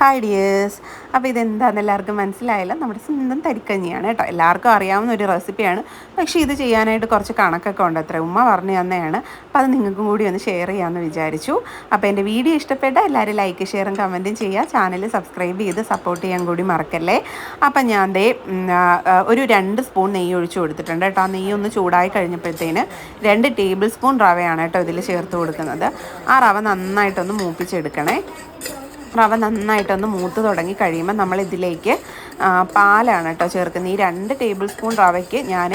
Hi dears അപ്പോൾ ഇതെന്താണെന്ന് എല്ലാവർക്കും മനസ്സിലായല്ലോ? നമ്മുടെ സ്വന്തം തരിക്കഞ്ഞിയാണ് കേട്ടോ. എല്ലാവർക്കും അറിയാവുന്ന ഒരു റെസിപ്പിയാണ്. പക്ഷേ ഇത് ചെയ്യാനായിട്ട് കുറച്ച് കണക്കൊക്കെ ഉണ്ട് അത്ര. ഉമ്മ പറഞ്ഞു തന്നെയാണ് അപ്പോൾ അത് നിങ്ങൾക്കും കൂടി ഒന്ന് ഷെയർ ചെയ്യാമെന്ന് വിചാരിച്ചു. അപ്പോൾ എന്റെ വീഡിയോ ഇഷ്ടപ്പെട്ട എല്ലാവരും ലൈക്ക് ഷെയറും കമന്റും ചെയ്യുക. ചാനൽ സബ്സ്ക്രൈബ് ചെയ്ത് സപ്പോർട്ട് ചെയ്യാൻ കൂടി മറക്കല്ലേ? അപ്പം ഞാൻ ദേ ഒരു രണ്ട് സ്പൂൺ നെയ്യ് ഒഴിച്ചു കൊടുത്തിട്ടുണ്ട് കേട്ടോ. ആ നെയ്യ് ഒന്ന് ചൂടായി കഴിഞ്ഞപ്പോഴത്തേന് രണ്ട് ടേബിൾ സ്പൂൺ റവയാണ് കേട്ടോ ഇതിൽ ചേർത്ത് കൊടുക്കുന്നത്. ആ റവ നന്നായിട്ടൊന്ന് മൂപ്പിച്ചെടുക്കണേ. റവ നന്നായിട്ടൊന്ന് മൂത്ത് തുടങ്ങി കഴിയുമ്പോൾ നമ്മൾ ഇതിലേക്ക് പാലാണ് കേട്ടോ ചേർക്കുന്നത്. ഈ രണ്ട് ടേബിൾ സ്പൂൺ റവയ്ക്ക് ഞാൻ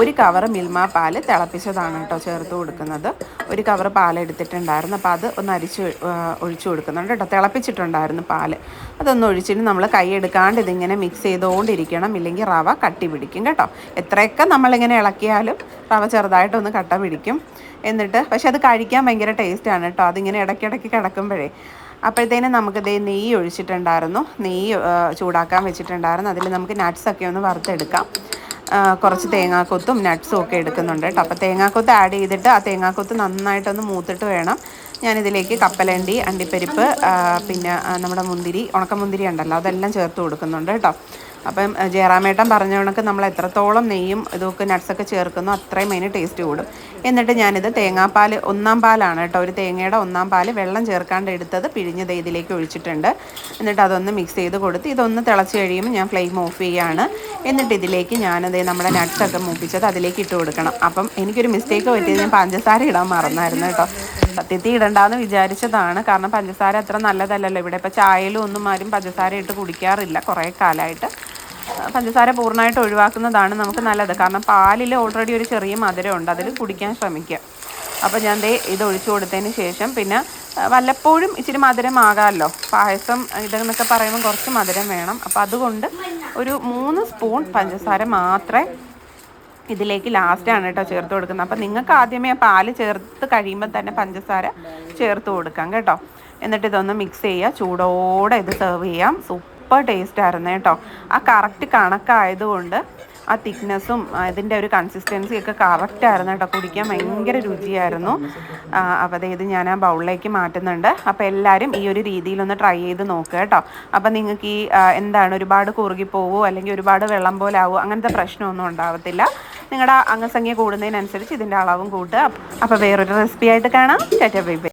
ഒരു കവർ മിൽമ പാൽ തിളപ്പിച്ചതാണ് കേട്ടോ ചേർത്ത് കൊടുക്കുന്നത്. ഒരു കവർ പാലെടുത്തിട്ടുണ്ടായിരുന്നു. അപ്പോൾ അത് ഒന്ന് അരിച്ച് ഒഴിച്ചു കൊടുക്കുന്നുണ്ട് കേട്ടോ. തിളപ്പിച്ചിട്ടുണ്ടായിരുന്നു പാൽ അതൊന്ന് ഒഴിച്ചിട്ട് നമ്മൾ കൈ എടുക്കാണ്ട് ഇതിങ്ങനെ മിക്സ് ചെയ്തുകൊണ്ടിരിക്കണം ഇല്ലെങ്കിൽ റവ കട്ടി പിടിക്കും കേട്ടോ. എത്രയൊക്കെ നമ്മളിങ്ങനെ ഇളക്കിയാലും റവ ചെറുതായിട്ടൊന്ന് കട്ട പിടിക്കും. എന്നിട്ട് പക്ഷെ അത് കഴിക്കാൻ ഭയങ്കര ടേസ്റ്റാണ് കേട്ടോ. അതിങ്ങനെ ഇടയ്ക്കിടയ്ക്ക് കിടക്കുമ്പോഴേ. അപ്പോഴത്തേനും നമുക്ക് ഇതേ നെയ്യ് ഒഴിച്ചിട്ടുണ്ടായിരുന്നു. നെയ്യ് ചൂടാക്കാൻ വെച്ചിട്ടുണ്ടായിരുന്നു. അതിൽ നമുക്ക് നട്ട്സൊക്കെ ഒന്ന് വറുത്തെടുക്കാം. കുറച്ച് തേങ്ങാക്കൊത്തും നട്ട്സും ഒക്കെ എടുക്കുന്നുണ്ട് കേട്ടോ. അപ്പോൾ തേങ്ങാക്കൊത്ത് ആഡ് ചെയ്തിട്ട് ആ തേങ്ങാക്കൊത്ത് നന്നായിട്ടൊന്ന് മൂത്തിട്ട് വേണം. ഞാനിതിലേക്ക് കപ്പലണ്ടി അണ്ടിപ്പരിപ്പ് പിന്നെ നമ്മുടെ മുന്തിരി ഉണക്കമുന്തിരി ഉണ്ടല്ലോ അതെല്ലാം ചേർത്ത് കൊടുക്കുന്നുണ്ട് കേട്ടോ. അപ്പം ജയറാമേട്ടൻ പറഞ്ഞ കണക്ക് നമ്മൾ എത്രത്തോളം നെയ്യും ഇതൊക്കെ നട്ട്സൊക്കെ ചേർക്കുന്നു അത്രയും അതിന് ടേസ്റ്റ് കൂടും. എന്നിട്ട് ഞാനിത് തേങ്ങാപ്പാൽ ഒന്നാം പാലാണ് കേട്ടോ ഒരു തേങ്ങയുടെ ഒന്നാം പാൽ വെള്ളം ചേർക്കാണ്ട് എടുത്തത് പിഴിഞ്ഞത് ഇതിലേക്ക് ഒഴിച്ചിട്ടുണ്ട്. എന്നിട്ട് അതൊന്ന് മിക്സ് ചെയ്ത് കൊടുത്ത് ഇതൊന്ന് തിളച്ച് കഴിയുമ്പോൾ ഞാൻ ഫ്ലെയിം ഓഫ് ചെയ്യുകയാണ് എന്നിട്ട് ഇതിലേക്ക് ഞാനത് നമ്മുടെ നട്ട്സൊക്കെ മൂപ്പിച്ചത് അതിലേക്ക് ഇട്ട് കൊടുക്കണം. അപ്പം എനിക്കൊരു മിസ്റ്റേക്ക് പറ്റിയത് ഞാൻ പഞ്ചസാര ഇടാൻ മറന്നായിരുന്നു കേട്ടോ. സത്യത്തിൽ ഇടണ്ടെന്ന് വിചാരിച്ചതാണ്. കാരണം പഞ്ചസാര അത്ര നല്ലതല്ലല്ലോ. ഇവിടെ ഇപ്പോൾ ചായയിലും ഒന്നും ആരും പഞ്ചസാര ഇട്ട് കുടിക്കാറില്ല കുറേ കാലമായിട്ട്. പഞ്ചസാര പൂർണമായിട്ട് ഒഴിവാക്കുന്നതാണ് നമുക്ക് നല്ലത്. കാരണം പാലിൽ ഓൾറെഡി ഒരു ചെറിയ മധുരമുണ്ട്. അതിൽ കുടിക്കാൻ ശ്രമിക്കുക. അപ്പോൾ ഞാൻ ദേ ഇത് ഒഴിച്ചു കൊടുത്തതിന് ശേഷം പിന്നെ വല്ലപ്പോഴും ഇച്ചിരി മധുരമാകാമല്ലോ. പായസം ഇതെന്നൊക്കെ പറയുമ്പോൾ കുറച്ച് മധുരം വേണം. അപ്പോൾ അതുകൊണ്ട് ഒരു മൂന്ന് സ്പൂൺ പഞ്ചസാര മാത്രമേ ഇതിലേക്ക് ലാസ്റ്റാണ് കേട്ടോ ചേർത്ത് കൊടുക്കുന്നത്. അപ്പം നിങ്ങൾക്ക് ആദ്യമേ പാൽ ചേർത്ത് കഴിയുമ്പോൾ തന്നെ പഞ്ചസാര ചേർത്ത് കൊടുക്കാം കേട്ടോ. എന്നിട്ട് ഇതൊന്ന് മിക്സ് ചെയ്യുക. ചൂടോടെ ഇത് സെർവ് ചെയ്യാം. സൂപ്പർ. ടേസ്റ്റ് ആയിരുന്നു കേട്ടോ. ആ കറക്റ്റ് കണക്കായതുകൊണ്ട് ആ തിക്നെസ്സും ഇതിന്റെ ഒരു കൺസിസ്റ്റൻസി ഒക്കെ കറക്റ്റ് ആയിരുന്നു കേട്ടോ. കുടിക്കാൻ ഭയങ്കര രുചിയായിരുന്നു. അപ്പോൾ അതായത് ഞാൻ ആ ബൗളിലേക്ക് മാറ്റുന്നുണ്ട്. അപ്പോൾ എല്ലാവരും ഈ ഒരു രീതിയിലൊന്ന് ട്രൈ ചെയ്ത് നോക്കുക കേട്ടോ. അപ്പോൾ നിങ്ങൾക്ക് ഈ എന്താണ് ഒരുപാട് കുറുകിപ്പോവോ അല്ലെങ്കിൽ ഒരുപാട് വെള്ളം പോലെ ആവുമോ അങ്ങനത്തെ പ്രശ്നമൊന്നും ഉണ്ടാവത്തില്ല. നിങ്ങളുടെ അംഗസംഖ്യ കൂടുന്നതിനനുസരിച്ച് ഇതിന്റെ അളവും കൂട്ടുക. അപ്പോൾ വേറൊരു റെസിപ്പി ആയിട്ട് കാണാം. ചേട്ടാ ബൈ